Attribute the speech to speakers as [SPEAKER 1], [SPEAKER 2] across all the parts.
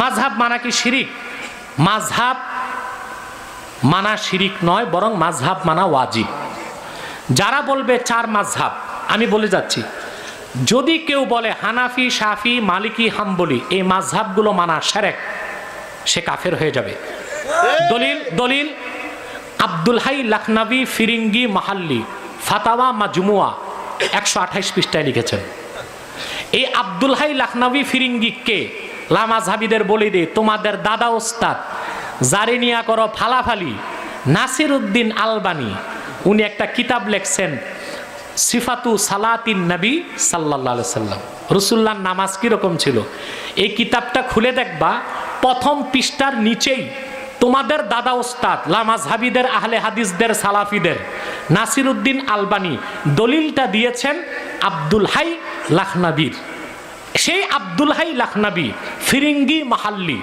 [SPEAKER 1] মাঝহাব মানা কি শিরিক? মাঝহাব মানা শিরিক নয়, বরং মাঝহাব মানা ওয়াজিব। যারা বলবে চার মাঝহাব আমি বলে যাচ্ছি, যদি কেউ বলে হানাফি, শাফি, মালিকি, হাম্বলি, এই মাঝহাবগুলো মানা সেরেক, সে কাফের হয়ে যাবে। দলিল দলিল, আব্দুল হাই লখনবী ফিরিঙ্গি মাহাল্লি, ফাতাওয়া মাজমুয়া, একশো আঠাইশ পৃষ্ঠায় লিখেছেন। এই আব্দুল হাই লখনবী ফিরিঙ্গি কে? লামাজহাবিদের বলে দে, তোমাদের দাদা ওস্তাদ জারিনিয়া করো ফালাফালি। নাসির উদ্দিন আলবানি, উনি একটা কিতাব লেখছেন, সিফাতু সালাতিন নবী সাল্লাহ সাল্লাম। রসুল্লার নামাজ কীরকম ছিল? এই কিতাবটা খুলে দেখবা, প্রথম পৃষ্ঠার নিচেই তোমাদের দাদা ওস্তাদ লামাজহাবিদের আহলে হাদিসদের, সালাফিদের, নাসিরুদ্দিন আলবানি দলিলটা দিয়েছেন আব্দুল হাই লাখনাবির। সেই আব্দুল হাই লাখনাবি, ফিরিঙ্গি মাহাল্লি।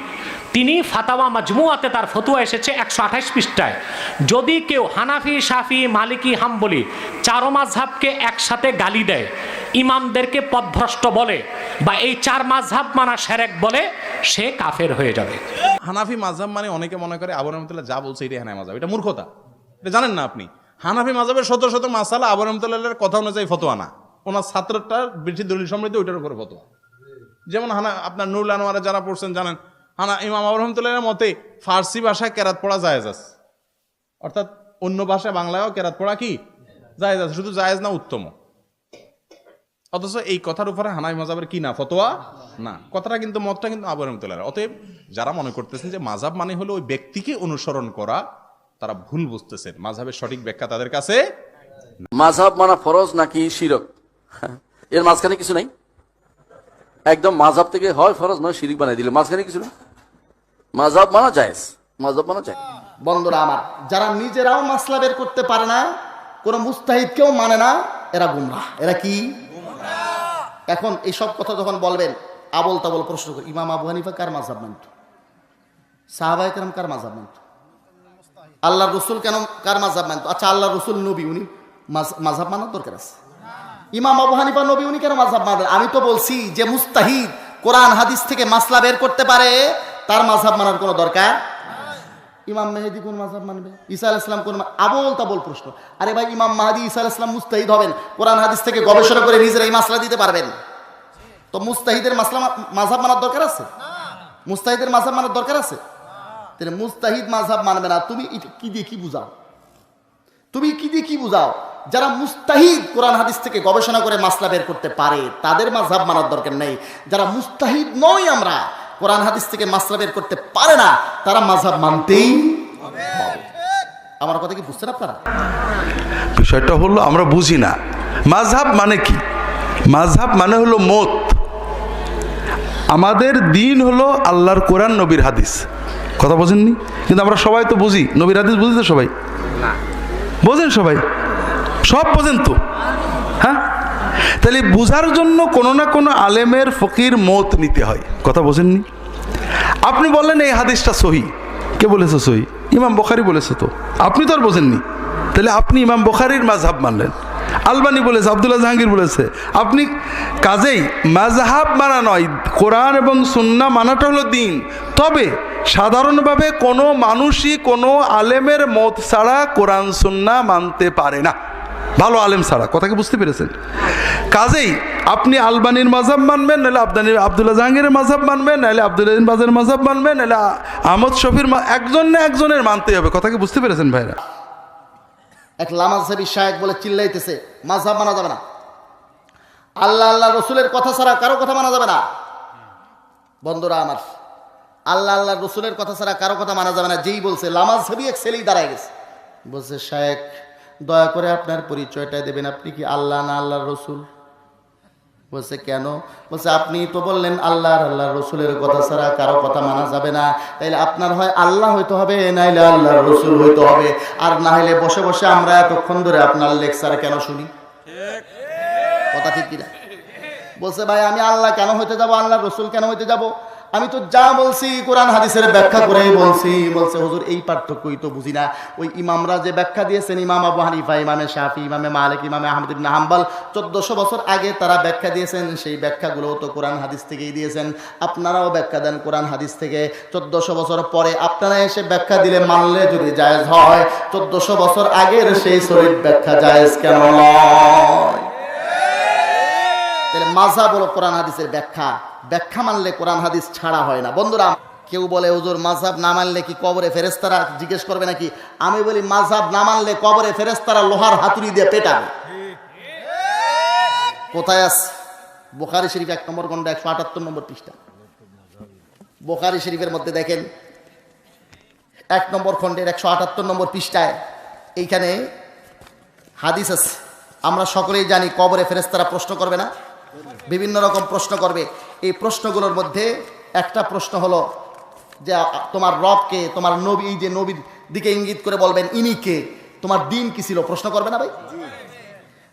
[SPEAKER 1] তিনি ফাতাওয়া মাজমুয়াতে তার ফতুয়া এসেছে একশো আঠাশ পৃষ্ঠায়। যদি কেউ হানাফি, শাফি, মালিকি, হাম্বলি চারো মাঝহাবকে একসাথে গালি দেয়, ইমামদেরকে পথভ্রষ্ট বলে বা এই চার মাঝহাব মানা সেরেক বলে, সে কাফের হয়ে যাবে।
[SPEAKER 2] হানাফি মাঝহাব মানে অনেকে মনে করে আবু রহমতুল্লাহ যা বলছে এটাই হানাফি মাঝহাব, এটা মূর্খতা। এটা জানেন না আপনি? হানাফি মাঝহাবের শত শত মাসালা আবু রহমতুল্লাহের কথা অনুযায়ী ফতোয়া না। ওনার ছাত্রটার বেশি দলিল সমৃদ্ধ ওইটার উপরে ফতোয়া। যেমন হানা, আপনার নুরুল আনোয়ারে যারা পড়ছেন জানেন, হানা ইমাম আবু রহমতুল্লাহের মতে ফার্সি ভাষায় কেরাত পড়া জায়েজ আছে। অর্থাৎ অন্য ভাষায় বাংলায়ও কেরাত পড়া কি? জায়েজ আছে, শুধু জায়েজ না, উত্তম। অথচ এই কথার উপরে হানাফি মাজাবের কি না, ফতোয়া? না। কথাটা কিন্তু, মতটা কিন্তু আবু রহমতুল্লাহ অতএব যারা মনে করতেছেন যে মাঝাব মানে হলো ওই ব্যক্তিকে অনুসরণ করা, তারা ভুল বুঝতেছেন। মাঝাবের সঠিক ব্যাখ্যা তাদের কাছে
[SPEAKER 3] মাঝহাব মানা ফরজ নাকি শিরক? এর মাঝখানে কিছু নাই? একদম মাঝহাব থেকে হয় ফরজ নয় শিরিক বানাই দিলে। মাঝখানে কিছু নেই মাঝহাব মানা জায়েজ। মাঝহাব মানা জায়েজ।
[SPEAKER 4] বন্ধুরা আমার যারা নিজেরাও মাসলা বের করতে পারে না কোনো মুস্তাহিদকেও মানে না এরা গুমরাহ। এরা কি? এখন এইসব কথা যখন বলবেন আবল তাবল প্রশ্ন করি ইমাম আবু হানিফা কার মাঝাব মানত? সাহাবাই কেরাম কার মাঝাব মানত? আল্লাহ রসুল কেন কার মাঝাব মানত? আচ্ছা আল্লাহ রসুল নবী উনি মাঝ- মাঝাব মানার দরকার আছে। ইমাম আবু হানিফা নবী, উনি কেন মাঝাব মানবেন? আমি তো বলছি যে মুস্তাহিদ কোরআন, হাদিস থেকে মাসলা বের করতে পারে, তার মাঝাব মানার কোনো দরকার ইমাম মেহেদি কোন মাঝাব মানবে? ঈসা আল কোন আবোল তাবোল প্রশ্ন। আরে ভাই, ইমাম মাহাদি ঈসা আল ইসলাম মুস্তাহিদ হবেন, কোরআন, হাদিস থেকে গবেষণা করে নিজেরা এই মাসলা দিতে পারবেন। তো মুস্তাহিদের মাসলা মাঝাব মানার দরকার আছে? মুস্তাহিদের মাঝাব মানার দরকার আছে? তাহলে মুস্তাহিদ মাঝাব মানবে না। তুমি কি দিয়ে কি বুঝাও? তুমি কি দিয়ে কি বুঝাও? যারা মুস্তাহিদ কোরআন হাদিস থেকে গবেষণা করে মাসলা বের করতে পারে তাদের মাঝাব মানার দরকার নেই। যারা মুস্তাহিদ নই আমরা কোরআন হাদিস থেকে মাসলা বের করতে পারে না তারা মাঝাব মানতেই হবে। আমার কথা কি বুঝছেন আপনারা?
[SPEAKER 5] বিষয়টা হলো আমরা বুঝি না। মাঝহাব মানে কি? মাঝহাব মানে হলো মত। আমাদের দিন হলো আল্লাহর কোরআন নবীর হাদিস। কথা বোঝেননি? কিন্তু আমরা সবাই তো বুঝি। নবীর হাদিস বুঝি তো সবাই বোঝেন সবাই? সব বোঝেন তো হ্যাঁ? তাহলে বুঝার জন্য কোনো না কোনো আলেমের ফকির মত নিতে হয়। কথা বোঝেননি? আপনি বললেন এই হাদিসটা সহি। কে বলেছে সহি? ইমাম বখারি বলেছে তো। আপনি তো আর বোঝেননি। তাহলে আপনি ইমাম বখারির মাঝহাব মানলেন। আলবানি বলেছে, আবদুল্লাহ জাহাঙ্গীর বলেছে। আপনি কাজেই মাঝহাব মানা নয়, কোরআন এবং সুন্না মানাটা হলো দিন। তবে সাধারণভাবে কোনো মানুষই কোনো আলেমের মত ছাড়া কোরআন সুন্না মানতে পারে না। ভালো আলেম ছাড়া কথাকে বুঝতে পেরেছেন? কাজেই আপনি আলবানির মাঝাব মানবেন, নাহলে আবদানি আবদুল্লাহ জাহাঙ্গীরের মাঝাব মানবেন, নাহলে আবদুল্লাহ বাজের মাঝাব মানবেন, নাহলে আহমদ শফির একজন না একজনের মানতে হবে কথাকে বুঝতে পেরেছেন ভাইরা?
[SPEAKER 4] এক লামাজহাবি শায়েক বলে চিল্লাইতেছে মাঝহাব মানা যাবে না। আল্লাহ আল্লাহ রসুলের কথা ছাড়া কারও কথা মানা যাবে না। বন্ধুরা আমার, আল্লাহ আল্লাহ রসুলের কথা ছাড়া কারও কথা মানা যাবে না, যেই বলছে লামাজহাবি এক ছেলেই দাঁড়ায় গেছে। বলছে, শায়েক দয়া করে আপনার পরিচয়টা দেবেন। আপনি কি আল্লাহ না আল্লাহর রসুল? বলছে, কেন? বলছে, আপনি তো বললেন আল্লাহ আর আল্লাহ রসুলের কথা ছাড়া কারও কথা মানা যাবে না। তাইলে আপনার হয় আল্লাহ হইতে হবে, নাইলে আল্লাহর রসুল হইতে হবে। আর না হলে বসে বসে আমরা এতক্ষণ ধরে আপনার লেকচার কেন শুনি? কথা ঠিক কিনা? বলছে, ভাই, আমি আল্লাহ কেন হইতে যাব? আল্লাহ রসুল কেন হইতে যাব? আমি তো যা বলছি কোরআন হাদিসের ব্যাখ্যা করেই বলছি। বলছে, হুজুর, এই পার্থক্যই তো বুঝি না। ওই ইমামরা যে ব্যাখ্যা দিয়েছেন, ইমাম আবু হানিফা, ইমামে শাফি, ইমামে মালিক, ইমামে আহমদ ইবনে হাম্বল, চোদ্দশো বছর আগে তারা ব্যাখ্যা দিয়েছেন, সেই ব্যাখ্যাগুলো তো কোরআন হাদিস থেকেই দিয়েছেন। আপনারাও ব্যাখ্যা দেন কোরআন হাদিস থেকে। চোদ্দশো বছর পরে আপনারা এসে ব্যাখ্যা দিলে মানলে যদি জায়েজ হয়, চোদ্দশো বছর আগের সেই শরীর ব্যাখ্যা জায়েজ কেন নয়? তাহলে মাঝাব হলো কোরআন হাদিসের ব্যাখ্যা। ব্যাখ্যা মানলে কোরআন হাদিস ছাড়া হয় না। বন্ধুরা, কেউ বলে, হুজুর মাঝহাব না মানলে কি কবরে ফেরেস্তারা জিজ্ঞেস করবে নাকি? আমি বলি মাঝহাব না মানলে কবরে ফেরেস্তারা লোহার হাতুড়ি দিয়ে পেটাবে। কোথায় আস? বোখারি শরীফ এক নম্বর খন্ড একশো আটাত্তর নম্বর পৃষ্ঠা। বোখারি শরীফের মধ্যে দেখেন, এক নম্বর খণ্ডের একশো আটাত্তর নম্বর পৃষ্ঠায় এইখানে হাদিস আছে। আমরা সকলেই জানি কবরে ফেরেস্তারা প্রশ্ন করবে না। বিভিন্ন রকম প্রশ্ন করবে। এই প্রশ্নগুলোর মধ্যে একটা প্রশ্ন হলো যে, তোমার রবকে, তোমার নবী, এই যে নবীর দিকে ইঙ্গিত করে বলবেন, ইনি কে? তোমার দিন কি ছিল? প্রশ্ন করবে না ভাই?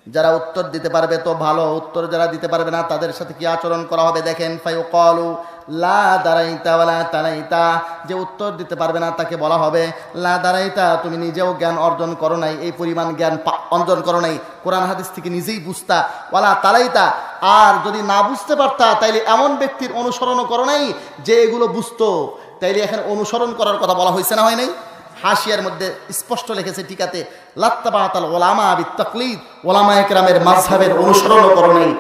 [SPEAKER 4] যারা উত্তর দিতে পারবে তো ভালো, উত্তর যারা দিতে পারবে না, তাদের সাথে কি আচরণ করা হবে দেখেন? লা তানাইতা। যে উত্তর দিতে পারবে না, তাকে বলা হবে, লা দাঁড়াইতা তুমি নিজেও জ্ঞান অর্জন করো নাই, এই পরিমাণ জ্ঞান অর্জন করো নাই। কোরআন হাদিস থেকে নিজেই বুঝতা, ওয়ালা তালাইতা। আর যদি না বুঝতে পারতা, তাইলে এমন ব্যক্তির অনুসরণও করো নাই যে এগুলো বুঝতো। তাইলে এখানে অনুসরণ করার কথা বলা হয়েছে না হয় নাই? হাসিয়ার মধ্যে স্পষ্ট লিখেছে টিকাতে লাত্তাবাতাল ওলামা আবি তকলিদ ওলামা একরামের মাঝহাবের অনুসরণ করো নাই।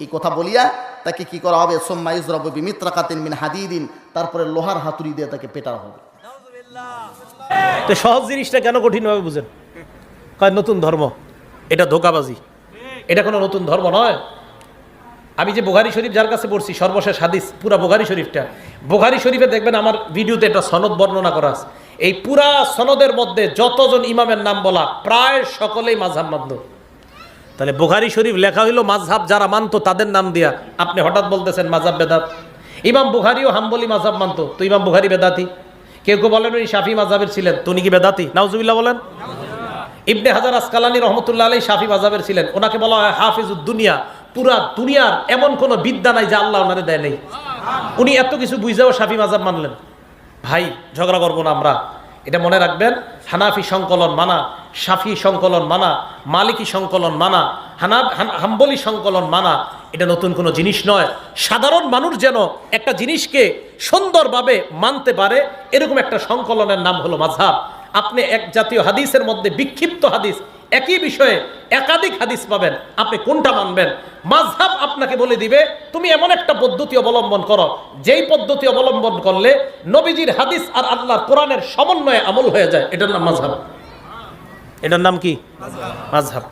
[SPEAKER 4] এই কথা বলিয়া তাকে কি করা হবে? সোম্মা ইজরব বিমিত্রাকাতিন মিন হাদিদিন, তারপরে লোহার হাতুড়ি দিয়ে তাকে পেটানো হবে।
[SPEAKER 6] সহজ জিনিসটা কেন কঠিনভাবে বুঝেন? কয়, নতুন ধর্ম। এটা ধোকাবাজি। এটা কোনো নতুন ধর্ম নয়। আমি যে বোখারি শরীফ যার কাছে পড়ছি, সর্বশেষ হাদিস, পুরা বোখারি শরীফটা। বোখারি শরীফে দেখবেন আমার ভিডিওতে একটা সনদ বর্ণনা করা আছে। এই পুরা সনদের মধ্যে যতজন ইমামের নাম বলা, প্রায় সকলেই মাঝহাব মানত তাহলে বোখারি শরীফ লেখা হইল, মাঝহাব যারা মানতো তাদের নাম দিয়া। আপনি হঠাৎ বলতেছেন মাঝহাব বেদাত। ইমাম বুখারিও হাম্বলি মাঝহাব মানতো, তো ইমাম বুখারি বেদাতি। কেউ কেউ বলেন উনি শাফি মাঝহাবের ছিলেন, তো উনি কি বেদাতি? নাউজুবিল্লাহ বলেন। ইবনে হাজার আসকালানি রহমতুল্লাহ আলাই শাফি মাজাবের ছিলেন, ওনাকে বলা হয় হাফিজুদ দুনিয়া পুরা দুনিয়ার এমন কোনো বিদ্যা নাই যা আল্লাহ ওনারে দেয় নেই। উনি এত কিছু বুঝেও শাফি মাজাব মানলেন। ভাই, ঝগড়া করব না আমরা। এটা মনে রাখবেন, হানাফি সংকলন মানা, সাফি সংকলন মানা, মালিকি সংকলন মানা হানা হাম্বলি সংকলন মানা, এটা নতুন কোনো জিনিস নয়। সাধারণ মানুষ যেন একটা জিনিসকে সুন্দরভাবে মানতে পারে, এরকম একটা সংকলনের নাম হলো মাঝহাব আপনি এক জাতীয় হাদিসের মধ্যে বিক্ষিপ্ত হাদিস একই বিষয়ে একাধিক হাদিস পাবেন। আপনি কোনটা মানবেন? মাঝহাব আপনাকে বলে দিবে, তুমি এমন একটা পদ্ধতি অবলম্বন করো, যেই পদ্ধতি অবলম্বন করলে নবীজির হাদিস আর আল্লাহর কোরআনের সমন্বয়ে আমল হয়ে যায়। এটার নাম মাঝহাব এটার নাম কি? মাঝহাব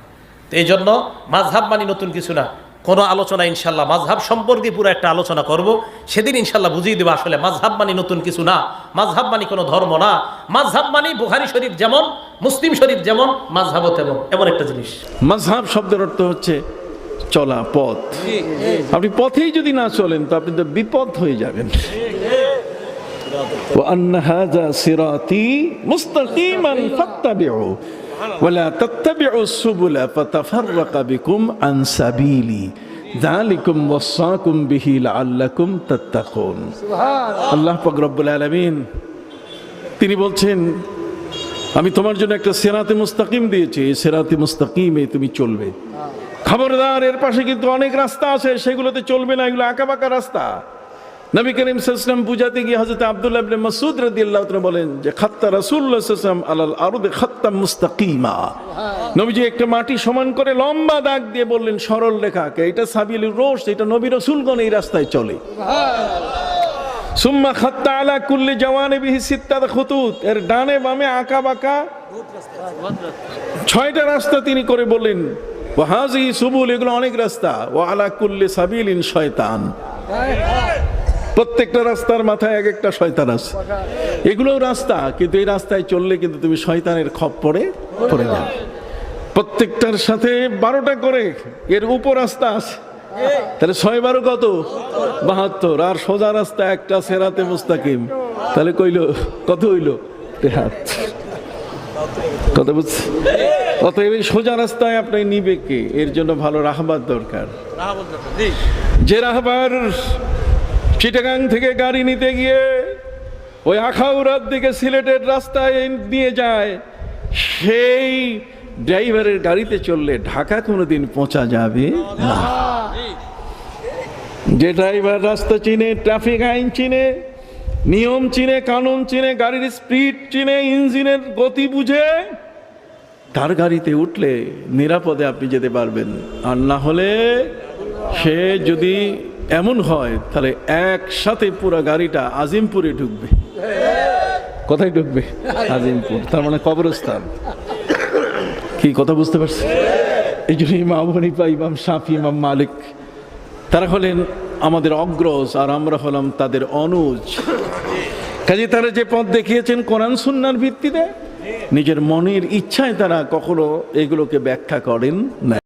[SPEAKER 6] তো এই জন্য মাঝহাব মানি নতুন কিছু না। কোনো আলোচনা ইনশাল্লাহ মাঝহাব সম্পর্কে পুরো একটা আলোচনা করব সেদিন ইনশাল্লাহ বুঝিয়ে দেবো আসলে মাঝহাব মানে নতুন কিছু না মাঝহাব মানে কোনো ধর্ম না মাঝহাব মানে বুখারি শরীফ যেমন মুসলিম শরীফ যেমন মাঝহাবও তেমন এমন একটা জিনিস
[SPEAKER 7] মাঝহাব শব্দের অর্থ হচ্ছে চলা পথ আপনি পথেই যদি না চলেন তো আপনি তো বিপদ হয়ে যাবেন وأن هذا صراطي مستقيما فاتبعوا ولا تتبعوا السبل فتفرق بكم عن سبيلي ذلكم وصاكم به لعلكم تتقون আল্লাহ পাক রব্বুল আলামিন তিনি বলছেন আমি তোমার জন্য একটা সেরাতে মুস্তাকিম দিয়েছি এই সেরাতে মুস্তাকিমে তুমি চলবে খবরদার এর পাশে কিন্তু অনেক রাস্তা আছে সেগুলোতে চলবে না এগুলো আঁকা বাঁকা রাস্তা নবী করিম সাল্লাম বুঝাতে গিয়ে হযরত আব্দুল্লাহ ইবনে মাসউদ রাদিয়াল্লাহু তাআলা বলেন যে খাত্তা রাসূলুল্লাহ সাল্লাম আলাল আরদে খাত্তা মুস্তাকিমা। নবীজি একটা মাটি সমান করে লম্বা দাগ দিয়ে বললেন সরল রেখাকে এটা সাবিলুর রোশ এটা নবী রাসূলগণ এই রাস্তায় চলে। সুম্মা খাত্তা আলা কুল্লি জওয়ানে বিহি সিত্তাত খুতুত। এর ডানে বামে আঁকা বাঁকা ছয়টা রাস্তা তিনি করে বললেন ও হাজি সুবুল এগুলো অনেক রাস্তা। ও আলা কুল্লি সাবিলিন শয়তান। প্রত্যেকটা রাস্তার মাথায় এক একটা শয়তান আছে। এগুলোও রাস্তা কিন্তু এই রাস্তায় চললে কিন্তু তুমি শয়তানের খপ পড়ে পড়ে যাবে। প্রত্যেকটার সাথে বারোটা করে এর উপর রাস্তা আছে। তাহলে ছয় বারো কত? বাহাত্তর। আর সোজা রাস্তা একটা সেরাতে মুস্তাকিম। তাহলে কইল কত হইল? কথা বুঝছি? অতএব এই সোজা রাস্তায় আপনি নিবে কে? এর জন্য ভালো রাহবার দরকার। যে রাহবার চিটাগাং থেকে গাড়ি নিতে গিয়ে ওই আখাউড়ার দিকে সিলেটের রাস্তায় নিয়ে যায়। সেই ড্রাইভারের গাড়িতে চললে ঢাকা কোনোদিন পৌঁছা যাবে? যে ড্রাইভার রাস্তা চিনে, ট্রাফিক আইন চিনে, নিয়ম চিনে, কানুন চিনে, গাড়ির স্পিড চিনে, ইঞ্জিনের গতি বুঝে, তার গাড়িতে উঠলে নিরাপদে আপনি যেতে পারবেন। আর না হলে সে যদি এমন হয়, তাহলে একসাথে পুরো গাড়িটা আজিমপুরে ঢুকবে। কোথায় ঢুকবে? আজিমপুর, তার মানে কবরস্থান। কি কথা বুঝতে পারছি এই জন্য ইমাম হানিফা, ইমাম শাফি, ইমাম মালিক, তারা হলেন আমাদের অগ্রজ, আর আমরা হলাম তাদের অনুজ। কাজে তারা যে পথ দেখিয়েছেন কোরআন সুন্নার ভিত্তিতে, নিজের মনের ইচ্ছায় তারা কখনো এগুলোকে ব্যাখ্যা করেন না